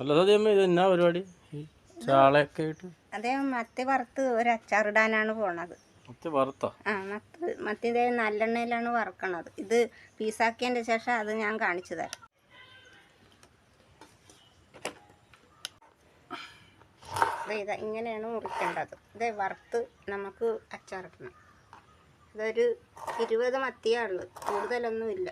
അല്ല സദ്യമ്മ ഇത് എന്നാ പരിപാടി? ചാളയൊക്കെ ആയിട്ട്? അതേ മത്തി വറുത്ത് ഒരു അച്ചാറിടാനാണ് പോണത്. മറ്റേ വറുത്ത? ആ മത്ത് ഇതേ നല്ലെണ്ണയിലാണ് വറുക്കണത്. ഇത് പീസാക്കിയതിന്റെ ശേഷം അത് ഞാൻ കാണിച്ചു തരാം. ഇതാ ഇങ്ങനെയാണ് മുറിക്കേണ്ടത്. ഇത് വറുത്ത് നമുക്ക് അച്ചാറിടണം. ഇതൊരു ഇരുപത് മത്തിയാണുള്ളത് കൂടുതലൊന്നും കൂടുതലൊന്നുമില്ല.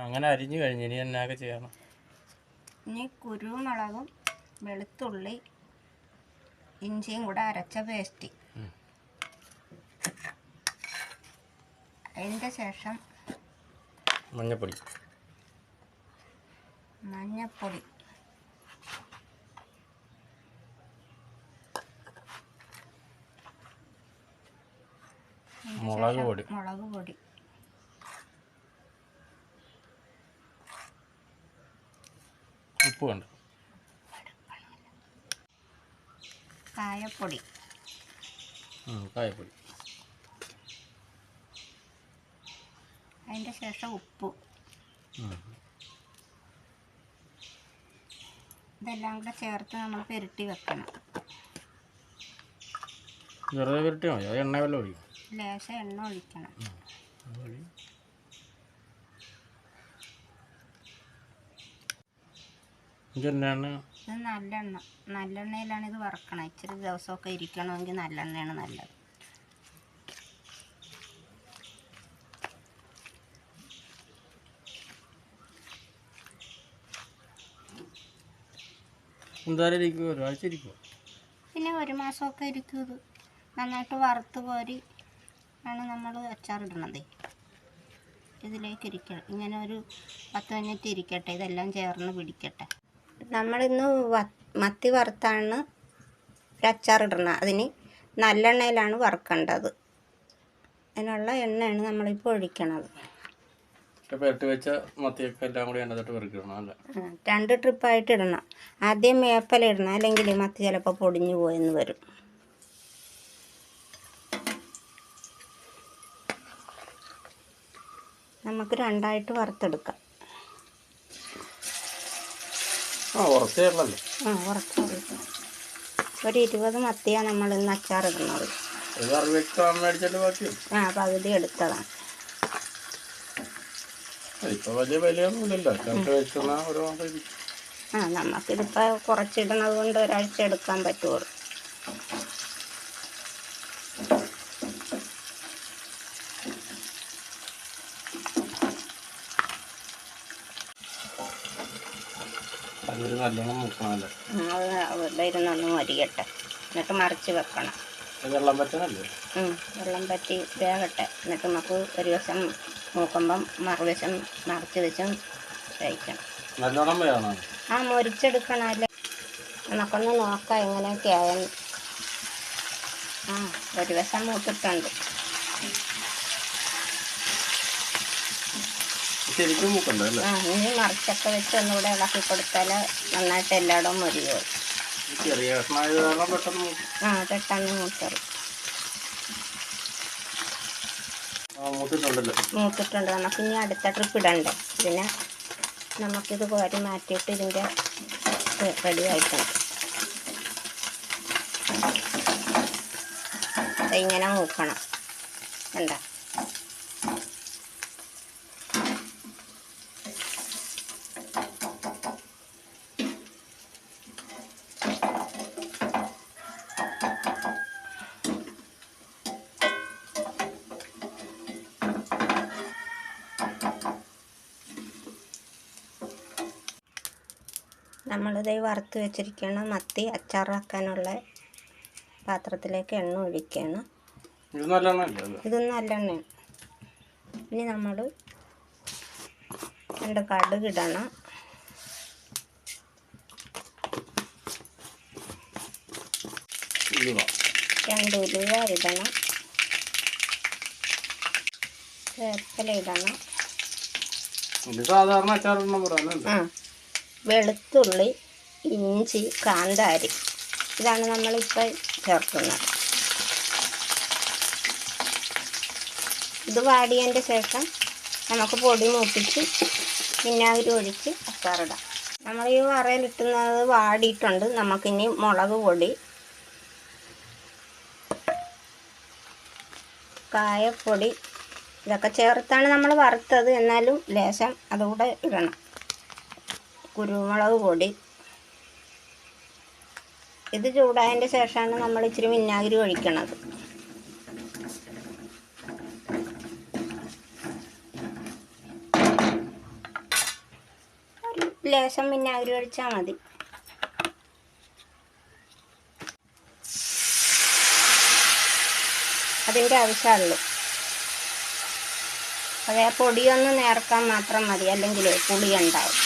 അങ്ങനെ അരിഞ്ഞു കഴിഞ്ഞ് ഇനി എന്നാക്കെ ചെയ്യണം? ഇനി കുരുമുളകും വെളുത്തുള്ളി ഇഞ്ചിയും കൂടെ അരച്ച പേസ്റ്റ്. അതിന്റെ ശേഷം മഞ്ഞപ്പൊടി. മഞ്ഞപ്പൊടി. മുളക് പൊടി. മുളക് പൊടി. ഉപ്പ് വേണ്ട കായപ്പൊടി കായപ്പൊടി. അതിന്റെ ശേഷം ഉപ്പ്. ഇതെല്ലാം കൂടെ ചേർത്ത് നമ്മൾ പെരട്ടി വെക്കണം. വെറുതെ അത് എണ്ണ വല്ലതും ഒഴിക്കും ലേശം എണ്ണ ഒഴിക്കണം. ഇത് എന്നാണ് ഇത് നല്ലെണ്ണ. നല്ലെണ്ണയിലാണ് ഇത് വറക്കണം. ഇച്ചിരി ദിവസമൊക്കെ ഇരിക്കണമെങ്കിൽ നല്ലെണ്ണയാണ് നല്ലത്. എന്തായാലും ഇരിക്കും ഒരാഴ്ച ഇരിക്കും പിന്നെ ഒരു മാസമൊക്കെ ഇരിക്കും ഇത്. നന്നായിട്ട് വറുത്ത് കോരി ആണ് നമ്മൾ അച്ചാറിടണത് ഇതിലേക്ക് ഇരിക്കണം ഇങ്ങനെ ഒരു പത്ത് മിനിറ്റ് ഇരിക്കട്ടെ. ഇതെല്ലാം ചേർന്ന് പിടിക്കട്ടെ. നമ്മളിന്ന് വ- മത്തി വറുത്താണ് ഒരു അച്ചാറിടണം അതിന് നല്ലെണ്ണയിലാണ് വറുക്കേണ്ടത്. അതിനുള്ള എണ്ണയാണ് നമ്മളിപ്പോൾ ഒഴിക്കണത്. വെച്ച മത്തിയൊക്കെ എല്ലാം കൂടി രണ്ട് ട്രിപ്പായിട്ട് ഇടണം. ആദ്യം മേപ്പല ഇടണം അല്ലെങ്കിൽ മത്തി ചിലപ്പോൾ പൊടിഞ്ഞു പോയെന്ന് വരും. നമുക്ക് രണ്ടായിട്ട് വറുത്തെടുക്കാം. ആ വറുത്തെടുക്കാം ഒരു ഇരുപത് മത്തിയാണ് നമ്മൾ ഇന്ന് അച്ചാറിടുന്നത് ആ പകുതി എടുത്തതാണ്. ഇപ്പൊ വലിയ വിലയൊന്നുമില്ലല്ലോ. ആ നമുക്കിതിപ്പോ കുറച്ചിടുന്നത് കൊണ്ട് ഒരാഴ്ച എടുക്കാൻ പറ്റുള്ളൂ. നോക്കണമല്ലോ അത് വെറുതെ ഇരുന്നൊന്ന് മരിയട്ടെ. എന്നിട്ട് മറിച്ച് വെക്കണം. വെള്ളം പറ്റാനല്ലേ വെള്ളം പറ്റി വേകട്ടെ എന്നിട്ട് നമുക്ക് ഒരു വശം നോക്കുമ്പം മറുവശം മറിച്ച് വെച്ചും കഴിക്കണം. നല്ലോണം വേണം. ആ മുരിച്ചെടുക്കണമല്ലേ നമുക്കൊന്ന് നോക്കാം എങ്ങനെയൊക്കെ ആയെന്ന് ആ ഒരു വശം മൂത്തിട്ടുണ്ട്. ശരിക്കും മൂക്കണ്ട അല്ലേ? ആ ഇനി മറിച്ചൊക്കെ വെച്ച് ഒന്നുകൂടെ ഇളക്കി കൊടുത്താൽ നന്നായിട്ട് എല്ലായിടവും മുരിയോ ഈ ചെറിയ കഷ്ണമായത് കാരണം പെട്ടെന്ന് മൂക്കും. ആ പെട്ടെന്ന് മൂത്തത് ആ മൂത്തിട്ടുണ്ടല്ലോ. മൂത്തിട്ടുണ്ട്. നമുക്ക് ഇനി അടുത്ത ട്രിപ്പ് ഇടണ്ടേ? പിന്നെ നമുക്കിത് കോരി മാറ്റിയിട്ട് ഇതിന്റെ റെഡി ആയിട്ടുണ്ട്. ഇങ്ങനെ മൂക്കണം. എന്താ നമ്മളിത് വറുത്ത് വെച്ചിരിക്കണം മത്തി അച്ചാറാക്കാനുള്ള പാത്രത്തിലേക്ക് എണ്ണ ഒഴിക്കണം. ഇത് നല്ലോണം അല്ലേ അല്ലേ നല്ലെണ്ണയാണ്. ഇനി നമ്മൾ രണ്ട് കടുക് ഇടണം. ഉലുവ. രണ്ട് ഉലുവ ഇടണം. വേപ്പില ഇടണം. സാധാരണ അച്ചാറിടണ ആ. വെളുത്തുള്ളി ഇഞ്ചി കാന്താരി. ഇതാണ് നമ്മളിപ്പോൾ ചേർക്കുന്നത്. ഇത് വാടിയതിന്റെ ശേഷം നമുക്ക് പൊടി മൂപ്പിച്ച് വിനാഗിരി ഒഴിച്ച് അച്ചാറിടാം. നമ്മൾ ഈ വറയിലിട്ടുന്നത് വാടിയിട്ടുണ്ട്. നമുക്കിനി മുളക് പൊടി കായപ്പൊടി ഇതൊക്കെ ചേർത്താണ് നമ്മൾ വറുത്തത്. എന്നാലും ലേശം അതുകൂടെ ഇടണം. കുരുമുളക് പൊടി. ഇത് ചൂടായതിന്റെ ശേഷമാണ് നമ്മൾ ഇച്ചിരി വിനാഗിരി ഒഴിക്കണത്. ലേശം വിനാഗിരി ഒഴിച്ചാൽ മതി. അതിന്റെ ആവശ്യമുള്ളൂ അതേ പൊടിയൊന്ന് നേർക്കാൻ മാത്രം മതി അല്ലെങ്കിൽ പുളി ഉണ്ടാവും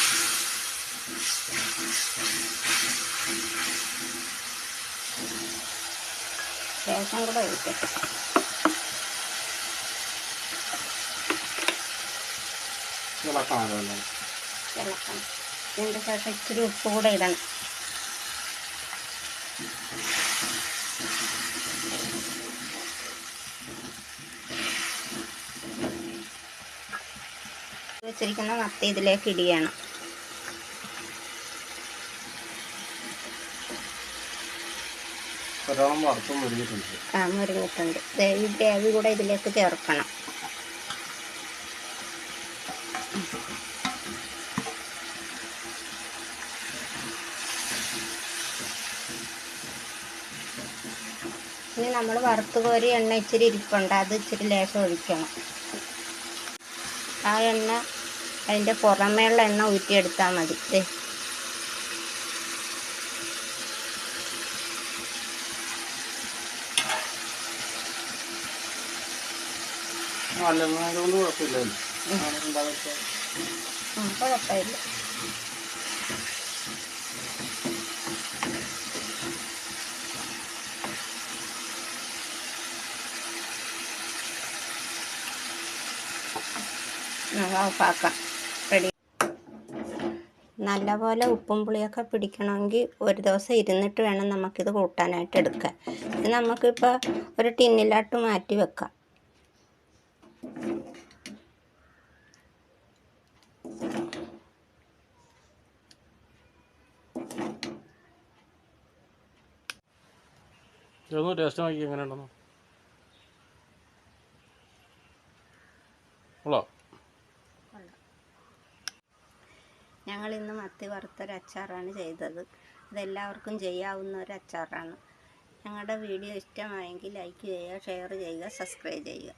ശേഷം കൂടെ ഒഴിക്കട്ടെ ഇളക്കണം ഇതിന്റെ ശേഷം ഇച്ചിരി ഉപ്പ് കൂടെ ഇടണം. വെച്ചിരിക്കുന്ന മത്തി ഇതിലേക്ക് ഇടിയണം ദേ ഈ ഗ്രേവി കൂടെ ഇതിലേക്ക് ചേർക്കണം. ഇനി നമ്മൾ വറുത്ത് കോരി എണ്ണ ഇച്ചിരി ഇരിപ്പുണ്ട്. അത് ഇച്ചിരി ലേശം ഒഴിക്കണം. ആ എണ്ണ അതിന്റെ പുറമേയുള്ള എണ്ണ ഊറ്റിയെടുത്താൽ മതി. അതുകൊണ്ട് കുഴപ്പമില്ലല്ലോ റെഡി. നല്ലപോലെ ഉപ്പും പുളിയൊക്കെ പിടിക്കണമെങ്കിൽ ഒരു ദിവസം ഇരുന്നിട്ട് വേണം നമുക്കിത് കൂട്ടാനായിട്ട് എടുക്കാൻ. ഇത് നമുക്കിപ്പോൾ ഒരു ടിന്നിലാട്ട് മാറ്റി വെക്കാം. ഇതൊന്ന് ടേസ്റ്റ് നോക്കി എങ്ങനെ ഉണ്ടെന്ന് ഉള്ളോ? ഞങ്ങൾ ഇന്ന് മത്തി വറുത്തൊരു അച്ചാറാണ് ചെയ്തത്. ഇതെല്ലാവർക്കും ചെയ്യാവുന്ന ഒരു അച്ചാറാണ്. ഞങ്ങളുടെ വീഡിയോ ഇഷ്ടമായെങ്കിൽ ലൈക്ക് ചെയ്യുക ഷെയർ ചെയ്യുക സബ്സ്ക്രൈബ് ചെയ്യുക.